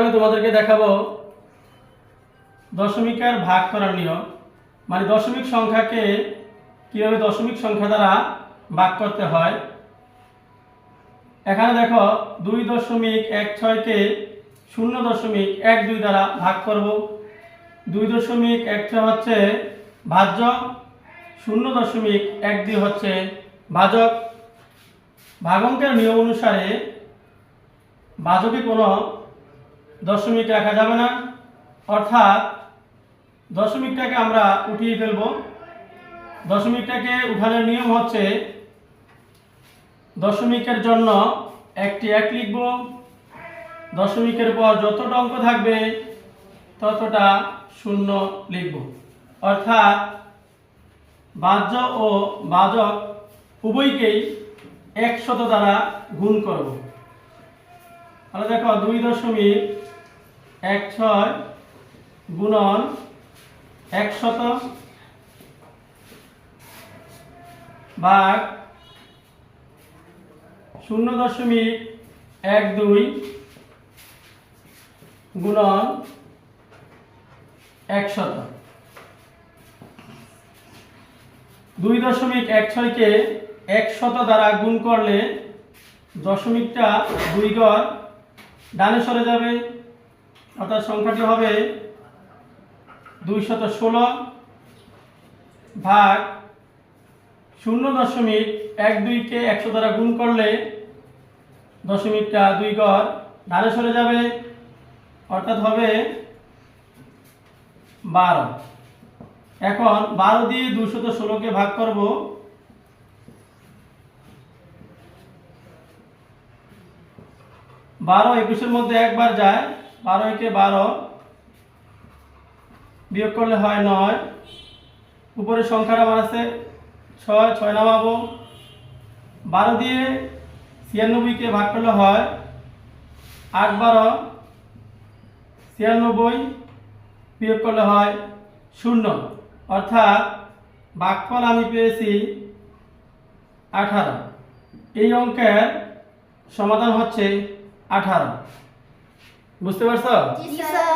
আমি তোমাদেরকে দেখাবো দশমিকের ভাগ করার নিয়ম। মানে দশমিক সংখ্যাকে কীভাবে দশমিক সংখ্যা দ্বারা ভাগ করতে হয়? এখানে দেখো দুই দশমিক এক ছয়কে শূন্য দশমিক এক দুই দ্বারা ভাগ করব। দুই দশমিক এক ছয় হচ্ছে ভাজ্য, শূন্য দশমিক এক দুই হচ্ছে ভাজক। ভাগঙ্কের নিয়ম অনুসারে ভাজকে কোনো দশমিক রাখা যাবে না। অর্থাৎ দশমিকটাকে আমরা উঠিয়ে ফেলব। দশমিকটাকে উঠানোর নিয়ম হচ্ছে দশমিকের জন্য একটি এক লিখব। দশমিকের পর যতটা অঙ্ক থাকবে, ততটা শূন্য লিখব। অর্থাৎ বাহ্য ও বাজক উভয়কেই একশত দ্বারা গুণ করব। তাহলে দেখো দুই দশমিক এক ছয় গুণন একশত ভাগ শূন্য দশমিক এক দুই গুণন একশত দুই দশমিক এক ছয়কে একশত দ্বারা গুণ করলে দশমিকটা দুই গড় ডানে সরে যাবে। অর্থাৎ সংখ্যাটি হবে দুইশত ষোলো ভাগ শূন্য দশমিক এক দুইকে একশো দ্বারা গুণ করলে দশমিকটা দুই গড় ডানে সরে যাবে, অর্থাৎ হবে বারো। এখন বারো দিয়ে দুশত ষোলোকে ভাগ করব বারো একুশের মধ্যে একবার যায়। বারো একে বারো বিয়োগ করলে হয় নয়। উপরে সংখ্যাটা আমার আছে ছয় ছয় নামাবো। বারো দিয়ে ছিয়ানব্বইকে ভাগ করলে হয় আট, বারো। ছিয়ানব্বই বিয়োগ করলে হয় শূন্য। অর্থাৎ ভাগফল আমি পেয়েছি আঠারো। এই অঙ্কের সমাধান হচ্ছে আঠারো বুঝতে পারছো জি স্যার